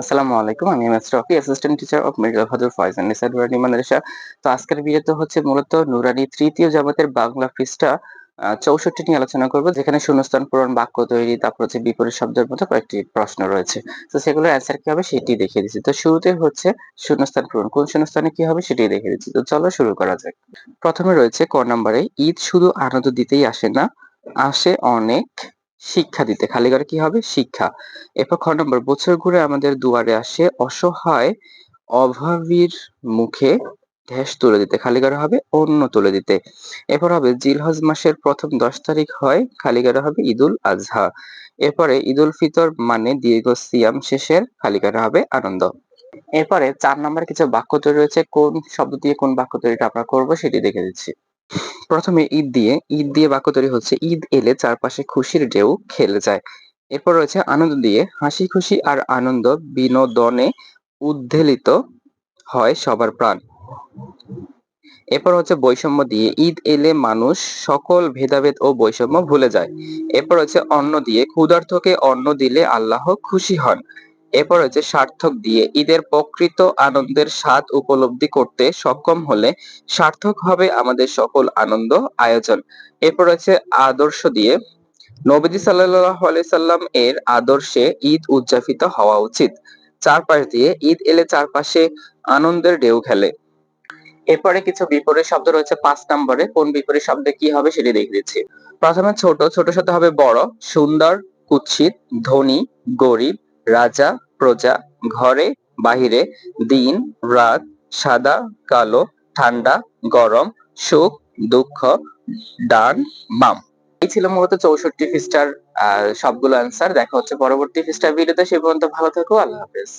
আসসালামু আলাইকুম, আমি M S Rafi assistant teacher of middle হাদুর Faiz and Nisa Noorani মাদ্রাসা তো আজকের ভিডিওতে হচ্ছে মূলত নুরানি তৃতীয় জামাতের বাংলা পৃষ্ঠা চৌষট্টি নিয়ে আলোচনা করব, যেখানে শূন্যস্থান পূরণ, বাক্য তৈরি, তারপর হচ্ছে বিপরীত শব্দের মতো কয়েকটি প্রশ্ন রয়েছে। তো সেগুলোর অ্যান্সার কি হবে সেটি দেখিয়ে দিচ্ছি। তো শুরুতে হচ্ছে শূন্যস্থান পূরণ, কোন শূন্যস্থানে কি হবে সেটি দেখিয়ে দিচ্ছি। তো চলো শুরু করা যাক। প্রথমে রয়েছে ক নম্বরে, ঈদ শুধু আনন্দ দিতেই আসে না, আসে অনেক শিক্ষা দিতে। খালি করে কি হবে? শিক্ষা। এরপর খ নম্বর, বছর ঘুরে আমাদের দুয়ারে আসে অসহায় অভাবীর মুখে ঢেস তুলে দিতে। খালি করে হবে অন্য তুলে দিতে। এরপর হবে জিলহজ মাসের প্রথম দশ তারিখ হয় খালি করে হবে ঈদুল আজহা। এরপরে ঈদুল ফিতর মানে দীর্ঘ সিয়াম শেষের খালি করে হবে আনন্দ। এরপরে চার নম্বরে কিছু বাক্য তৈরি রয়েছে। কোন শব্দ দিয়ে কোন বাক্য তৈরিটা আমরা করব সেটি দেখে দিচ্ছি প্রথমে ঈদ দিয়ে ঈদ দিয়ে বাক্য তৈরি হচ্ছে, ঈদ এলে চারপাশে খুশির ঢেউ খেলে যায়। এরপর রয়েছে আনন্দ দিয়ে, হাসি খুশি আর আনন্দ বিনোদনে উদ্বেলিত হয় সবার প্রাণ। এরপর হচ্ছে বৈষম্য দিয়ে, ঈদ এলে মানুষ সকল ভেদাভেদ ও বৈষম্য ভুলে যায়। এরপর হচ্ছে অন্ন দিয়ে ক্ষুধার্থকে অন্ন দিলে আল্লাহ খুশি হন। এরপর হচ্ছে সার্থক দিয়ে ঈদের প্রকৃত আনন্দের স্বাদ উপলব্ধি করতে সক্ষম হলে সার্থক হবে আমাদের সকল আনন্দ আয়োজন। এরপর হচ্ছে আদর্শ দিয়ে নবীজি সাল্লাহ সাল্লাম এর আদর্শে ঈদ উদযাপিত হওয়া উচিত। চারপাশ দিয়ে ঈদ এলে চারপাশে আনন্দের ঢেউ খেলে। এরপরে কিছু বিপরীত শব্দ রয়েছে পাঁচ নম্বরে। কোন বিপরীত শব্দে কি হবে সেটি দেখে দিচ্ছি। প্রথমে ছোট ছোট সাথে হবে বড়, সুন্দর, কুৎসিত, ধনী, গরিব রাজা, প্রজা, ঘরে, বাহিরে, দিন, রাত, সাদা, কালো, ঠান্ডা, গরম, সুখ, দুঃখ ডান বাম। এই ছিল মূলত চৌষট্টি আহ, সবগুলো অ্যান্সার দেখা হচ্ছে পরবর্তী ফিস্টার ভিডিওতে। সে পর্যন্ত ভালো থেকো, আল্লাহ হাফেজ।